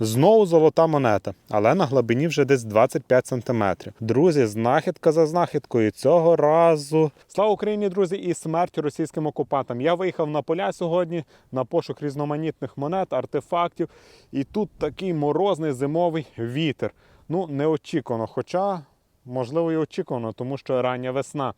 Знову золота монета, але на глибині вже десь 25 см. Друзі, знахідка за знахідкою. Цього разу. Слава Україні, друзі, і смерть російським окупантам. Я виїхав на поля сьогодні на пошук різноманітних монет, артефактів. І тут такий морозний зимовий вітер. Ну, неочікувано, хоча. Можливо, і очікувано, тому що рання весна.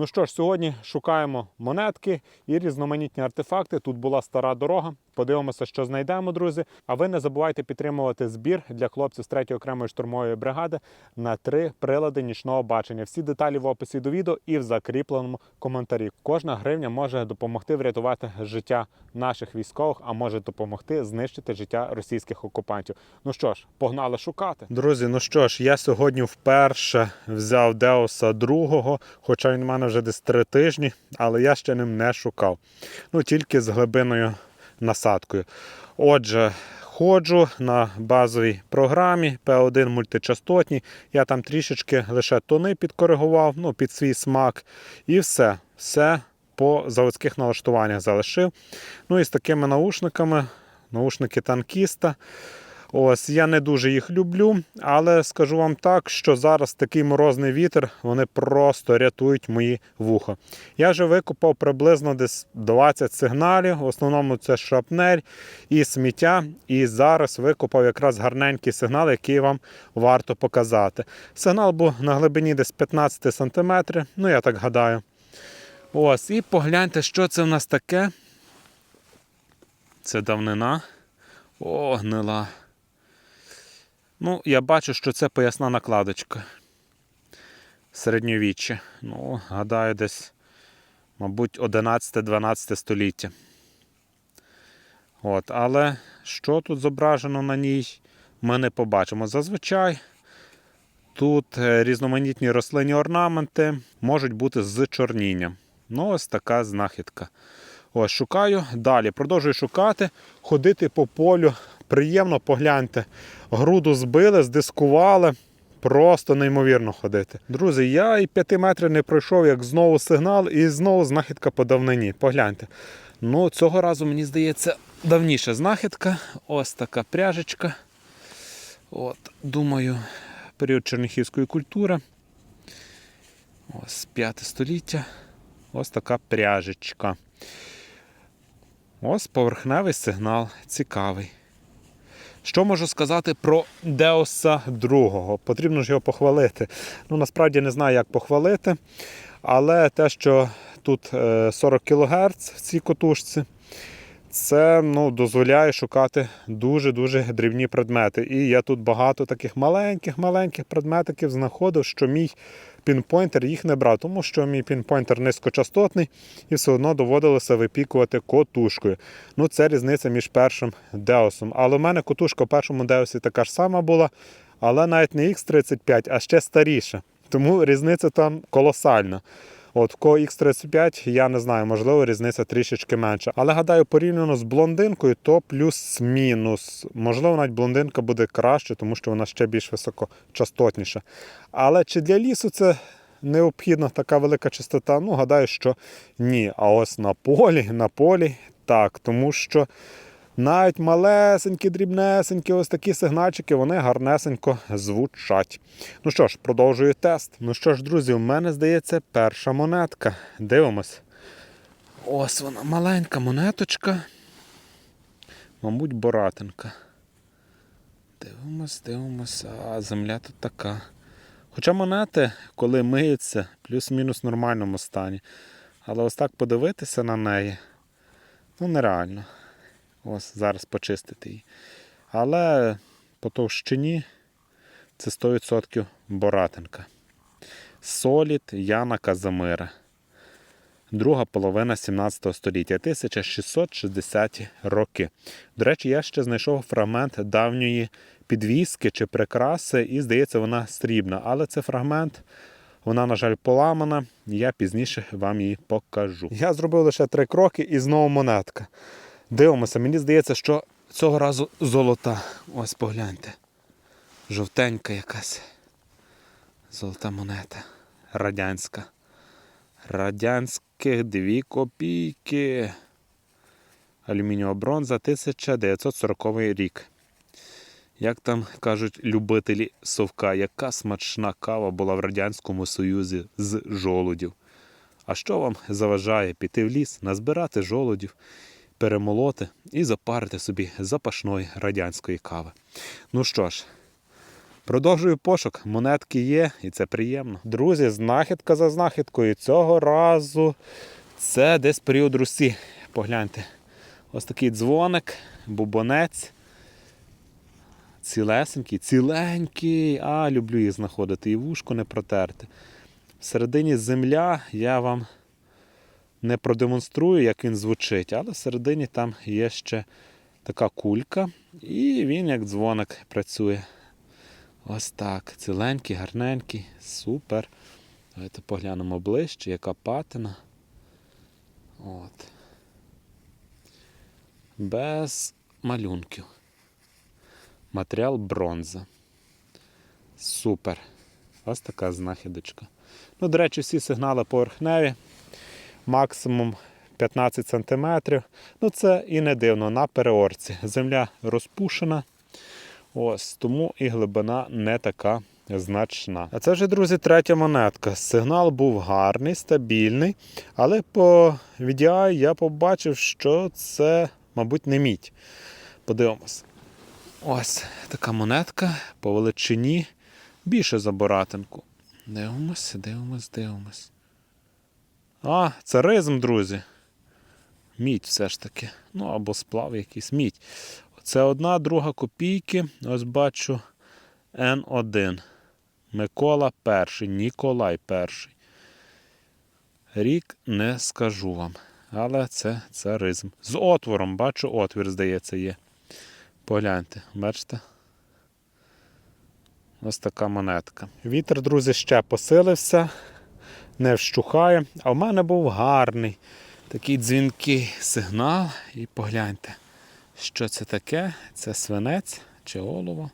Ну що ж, сьогодні шукаємо монетки і різноманітні артефакти. Тут була стара дорога. Подивимося, що знайдемо, друзі. А ви не забувайте підтримувати збір для хлопців з 3-ї окремої штурмової бригади на три прилади нічного бачення. Всі деталі в описі до відео і в закріпленому коментарі. Кожна гривня може допомогти врятувати життя наших військових, а може допомогти знищити життя російських окупантів. Ну що ж, погнали шукати. Друзі, ну що ж, я сьогодні вперше взяв Деуса другого, хоча він в мене вже десь три тижні, але я ще ним не шукав. Ну тільки з глибиною насадкою. Отже, ходжу на базовій програмі P1 мультичастотній. Я там трішечки лише тони підкоригував, ну, під свій смак. І все. Все по заводських налаштуваннях залишив. Ну і з такими наушниками, наушники танкіста. Ось я не дуже їх люблю, але скажу вам так, що зараз такий морозний вітер, вони просто рятують мої вуха. Я вже викопав приблизно десь 20 сигналів. В основному це шрапнель і сміття. І зараз викопав якраз гарненький сигнал, який вам варто показати. Сигнал був на глибині десь 15 см, ну я так гадаю. Ось, і погляньте, що це в нас таке. Це давнина. О, гнила. Ну, я бачу, що це поясна накладочка. Середньовіччя. Ну, гадаю, десь, мабуть, 11-12 століття. От, але що тут зображено на ній, ми не побачимо. Зазвичай тут е, різноманітні рослинні орнаменти можуть бути з чорнінням. Ну, ось така знахідка. Ось, шукаю далі. Продовжую шукати, ходити по полю. Приємно погляньте. Груду збили, здискували. Просто неймовірно ходити. Друзі, я і п'яти метрів не пройшов, як знову сигнал, і знову знахідка по давнині. Погляньте. Ну, цього разу, мені здається, давніша знахідка. Ось така пряжечка. От, Думаю, період черніхівської культури. Ось 5 століття. Ось така пряжечка. Ось поверхневий сигнал. Цікавий. Що можу сказати про Деоса другого? Потрібно ж його похвалити. Ну, насправді не знаю, як похвалити. Але те, що тут е, 40 кГц в цій котушці, це ну, дозволяє шукати дуже-дуже дрібні предмети. І я тут багато таких маленьких-маленьких предметиків знаходив, що мій пінпойнтер їх не брав, тому що мій пінпойнтер низькочастотний і все одно доводилося випікувати котушкою. Ну, це різниця між першим деосом. Але в мене котушка в першому деосі така ж сама була, але навіть не X35, а ще старіша. Тому різниця там колосальна. От в кого X35, я не знаю, можливо, різниця трішечки менша. Але гадаю, порівняно з блондинкою, то плюс-мінус. Можливо, навіть блондинка буде краще, тому що вона ще більш високочастотніша. Але чи для лісу це необхідна така велика частота? Ну, гадаю, що ні. А ось на полі, на полі так, тому що. Навіть малесенькі, дрібнесенькі, ось такі сигнальчики, вони гарнесенько звучать. Ну що ж, продовжую тест. Ну що ж, друзі, у мене здається перша монетка. Дивимось. Ось вона маленька монеточка. Мабуть, боратинка. Дивимось, дивимось, а земля тут така. Хоча монети, коли миються, плюс-мінус в нормальному стані. Але ось так подивитися на неї, ну нереально. Ось зараз почистити її. Але по товщині це 100% боратинка. Солід Яна Казимира. Друга половина 17 століття, 1660 роки. До речі, я ще знайшов фрагмент давньої підвіски чи прикраси, і, здається, вона срібна. Але це фрагмент, вона, на жаль, поламана. Я пізніше вам її покажу. Я зробив лише три кроки і знову монетка. Дивимося, мені здається, що цього разу золота. Ось погляньте. Жовтенька якась. Золота монета. Радянська. Радянських дві копійки. Алюмінієва бронза 1940 рік. Як там кажуть любителі совка, яка смачна кава була в Радянському Союзі з жолудів. А що вам заважає піти в ліс, назбирати жолудів, перемолоти і запарити собі запашної радянської кави? Ну що ж, продовжую пошук. Монетки є, і це приємно. Друзі, знахідка за знахідкою. Цього разу це десь період Русі. Погляньте. Ось такий дзвоник, бубонець. Цілесенький, ціленький. А, люблю їх знаходити. І вушко не протерти. Всередині земля я вам не продемонструю, як він звучить, але всередині там є ще така кулька, і він як дзвоник працює. Ось так. Ціленький, гарненький, супер. Давайте поглянемо ближче, яка патина. От. Без малюнків. Матеріал бронза. Супер. Ось така знахідочка. Ну, до речі, всі сигнали поверхневі. Максимум 15 см. Ну, це і не дивно на переорці. Земля розпушена. Ось, тому і глибина не така значна. А це вже, друзі, третя монетка. Сигнал був гарний, стабільний, але по VDI я побачив, що це, мабуть, не мідь. Подивимось. Ось така монетка по величині більше за боратинку. Дивимось, дивимось, дивимось. А, це ризм, друзі. Мідь все ж таки. Ну або сплав якийсь мідь. Це одна друга копійки. Ось бачу Н1. Микола перший, Ніколай перший. Рік не скажу вам. Але це царизм. З отвором, бачу, отвір, здається, є. Погляньте, бачите? Ось така монетка. Вітер, друзі, ще посилився, не вщухає. А в мене був гарний такий дзвінкий сигнал. І погляньте, що це таке? Це свинець чи олово.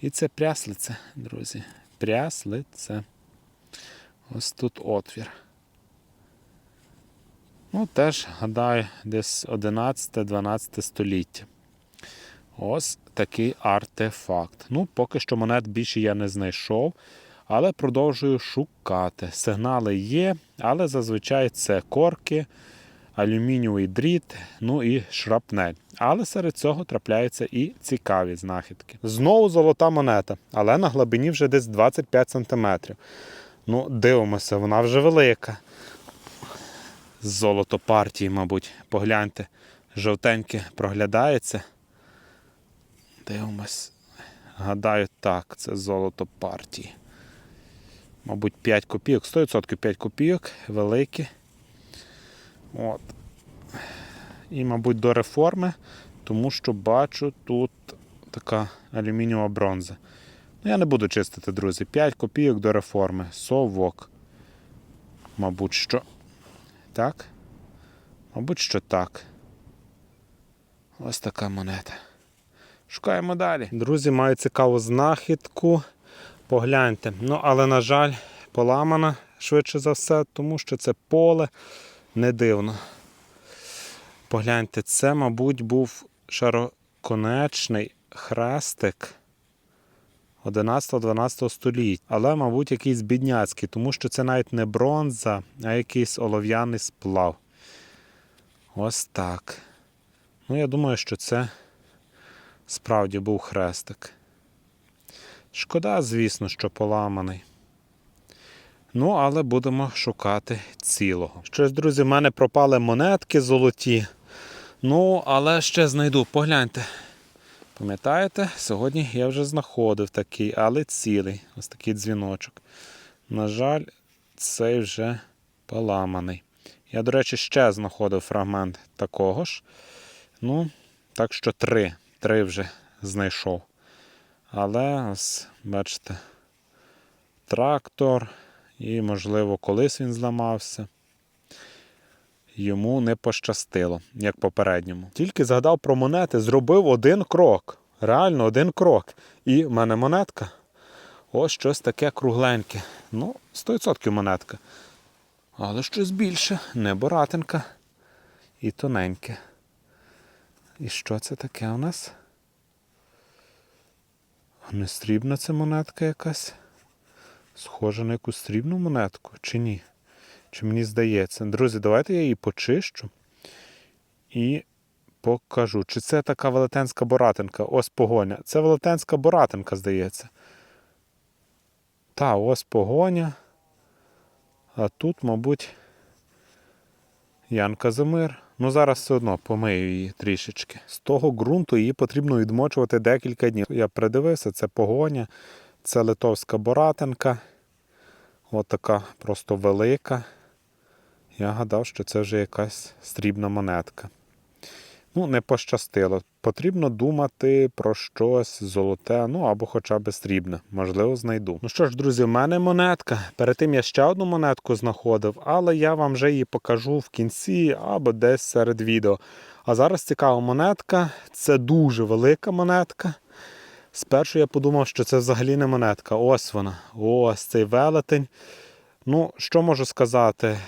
І це пряслиця, друзі. Пряслиця. Ось тут отвір. Ну, теж, гадаю, десь 11-12 століття. Ось такий артефакт. Ну, поки що монет більше я не знайшов, але продовжую шукати. Сигнали є, але зазвичай це корки, алюмінієвий дріт, ну і шрапнель. Але серед цього трапляються і цікаві знахідки. Знову золота монета, але на глибині вже десь 25 см. Ну, дивимося, вона вже велика. Золото партії, мабуть, погляньте, жовтеньке проглядається. Дивимось. Гадаю, так, це золото партії. Мабуть, 5 копійок, 100% 5 копійок, великі. От. І, мабуть, до реформи, тому що бачу тут така алюмінієва бронза. Ну, я не буду чистити, друзі. 5 копійок до реформи. Совок. Мабуть, що. Так? Мабуть, що так. Ось така монета. Шукаємо далі. Друзі, маю цікаву знахідку. Погляньте. Ну, але, на жаль, поламана швидше за все, тому що це поле не дивно. Погляньте, це, мабуть, був широконечний хрестик 11-12 століття. Але, мабуть, якийсь бідняцький, тому що це навіть не бронза, а якийсь олов'яний сплав. Ось так. Ну, я думаю, що це справді був хрестик. Шкода, звісно, що поламаний. Ну, але будемо шукати цілого. Щось, друзі, в мене пропали монетки золоті. Ну, але ще знайду. Погляньте. Пам'ятаєте, сьогодні я вже знаходив такий, але цілий. Ось такий дзвіночок. На жаль, цей вже поламаний. Я, до речі, ще знаходив фрагмент такого ж. Ну, так що три. Три вже знайшов. Але ось, бачите, трактор, і, можливо, колись він зламався. Йому не пощастило, як попередньому. Тільки згадав про монети, зробив один крок. Реально один крок. І в мене монетка. Ось щось таке кругленьке. Ну, 100% монетка. Але щось більше, не боратинка. І тоненьке. І що це таке у нас? Не срібна це монетка якась? Схожа на якусь срібну монетку, чи ні? Чи мені здається? Друзі, давайте я її почищу і покажу. Чи це така велетенська боратинка? Ось погоня. Це велетенська боратинка, здається. Та, ось погоня. А тут, мабуть, Ян Казимир. Ну, зараз все одно помию її трішечки. З того ґрунту її потрібно відмочувати декілька днів. Я придивився, це погоня, це литовська боратинка. От така просто велика. Я гадав, що це вже якась срібна монетка. Ну, не пощастило. Потрібно думати про щось золоте, ну або хоча б срібне. Можливо, знайду. Ну що ж, друзі, в мене монетка. Перед тим я ще одну монетку знаходив, але я вам вже її покажу в кінці або десь серед відео. А зараз цікава монетка. Це дуже велика монетка. Спершу я подумав, що це взагалі не монетка. Ось вона. Ось цей велетень. Ну, що можу сказати?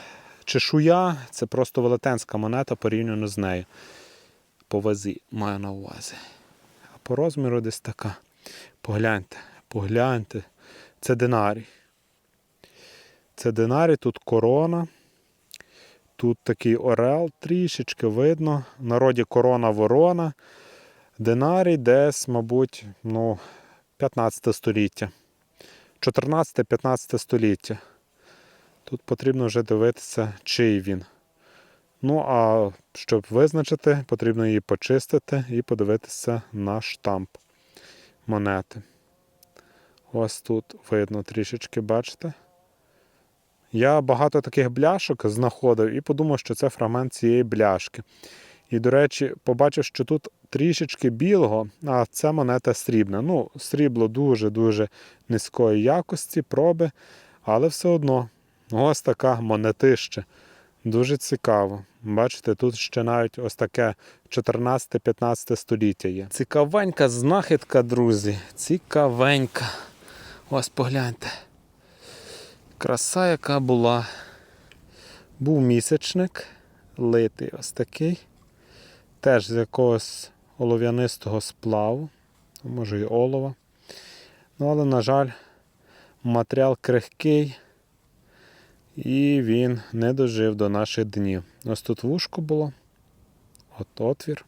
Чешуя це просто велетенська монета порівняно з нею. По вазі маю на увазі. А по розміру десь така. Погляньте, погляньте. Це динарій. Це динарій, тут корона. Тут такий орел трішечки видно. В народі корона ворона. Динарій десь, мабуть, ну, 15 століття. 14-15 століття. Тут потрібно вже дивитися, чий він. Ну, а щоб визначити, потрібно її почистити і подивитися на штамп монети. Ось тут видно трішечки, бачите? Я багато таких бляшок знаходив і подумав, що це фрагмент цієї бляшки. І, до речі, побачив, що тут трішечки білого, а це монета срібна. Ну, срібло дуже-дуже низької якості, проби, але все одно ось така монетища. Дуже цікаво. Бачите, тут ще навіть ось таке 14-15 століття є. Цікавенька знахідка, друзі. Цікавенька. Ось погляньте. Краса, яка була. Був місячник, литий ось такий. Теж з якогось олов'янистого сплаву, може і олова. Ну, але, на жаль, матеріал крихкий. І він не дожив до наших днів. Ось тут вушко було, от отвір.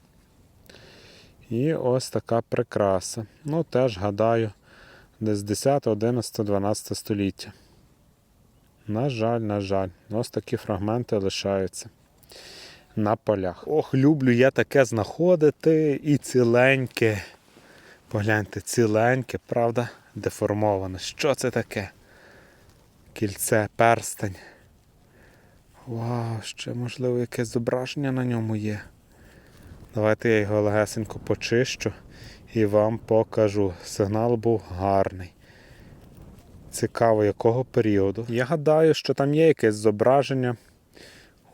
І ось така прикраса. Ну, теж гадаю, десь 10, 11, 12 століття. На жаль, на жаль, ось такі фрагменти лишаються на полях. Ох, люблю я таке знаходити і ціленьке. Погляньте, ціленьке, правда, деформоване. Що це таке? Кільце, перстень. Вау, ще можливо якесь зображення на ньому є. Давайте я його легесенько почищу і вам покажу. Сигнал був гарний. Цікаво, якого періоду. Я гадаю, що там є якесь зображення.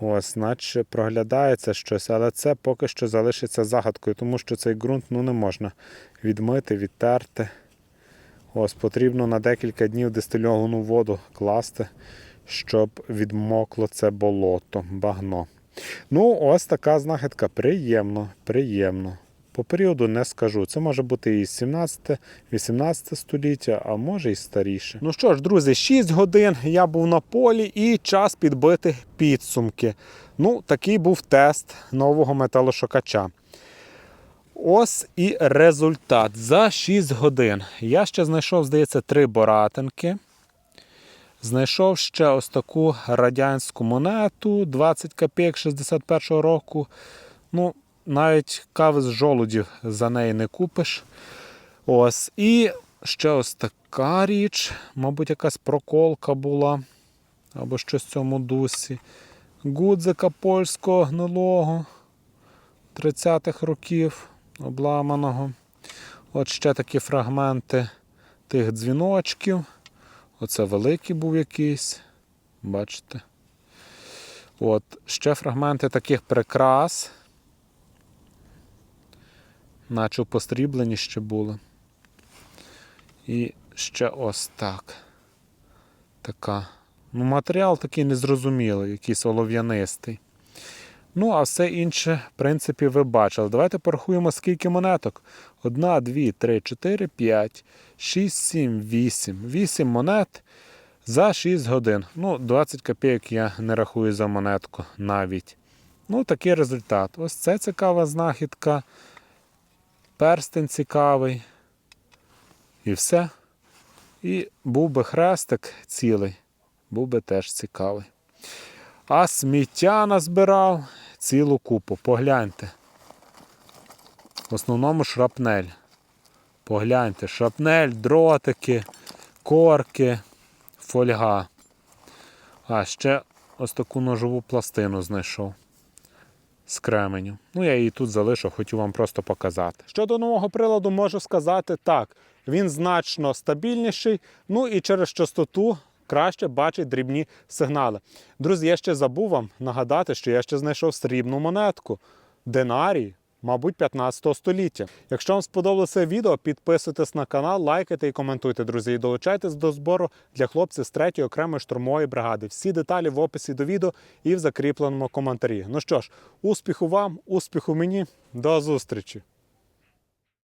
Ось, наче проглядається щось, але це поки що залишиться загадкою, тому що цей ґрунт ну, не можна відмити, відтерти. Ось потрібно на декілька днів дистильовану воду класти, щоб відмокло це болото, багно. Ну, ось така знахідка. Приємно, приємно. По періоду не скажу. Це може бути і 17-18 століття, а може і старіше. Ну що ж, друзі, 6 годин я був на полі і час підбити підсумки. Ну, такий був тест нового металошукача. Ось і результат. За 6 годин. Я ще знайшов, здається, три боратинки. Знайшов ще ось таку радянську монету 20 копійок 61-го року. Ну, навіть кави з жолудів за неї не купиш. Ось. І ще ось така річ, мабуть, якась проколка була. Або щось в цьому дусі. Гудзика польського гнилого 30-х років обламаного. От ще такі фрагменти тих дзвіночків. Оце великий був якийсь. Бачите? От, ще фрагменти таких прикрас. Наче постріблені ще були. І ще ось так. Така. Ну, матеріал такий незрозумілий, якийсь олов'янистий. Ну, а все інше, в принципі, ви бачили. Давайте порахуємо, скільки монеток. Одна, дві, три, чотири, п'ять, шість, сім, вісім. Вісім монет за 6 годин. Ну, 20 копійок я не рахую за монетку навіть. Ну, такий результат. Ось це цікава знахідка. Перстень цікавий. І все. І був би хрестик цілий, був би теж цікавий. А сміття назбирав цілу купу. Погляньте. В основному шрапнель. Погляньте, шрапнель, дротики, корки, фольга. А ще ось таку ножову пластину знайшов з кременю. Ну, я її тут залишив, хотів вам просто показати. Щодо нового приладу, можу сказати так. Він значно стабільніший, ну і через частоту краще бачить дрібні сигнали. Друзі, я ще забув вам нагадати, що я ще знайшов срібну монетку. Динарій, мабуть, 15 століття. Якщо вам сподобалося відео, підписуйтесь на канал, лайкайте і коментуйте, друзі. І долучайтесь до збору для хлопців з 3-ї окремої штурмової бригади. Всі деталі в описі до відео і в закріпленому коментарі. Ну що ж, успіху вам, успіху мені, до зустрічі!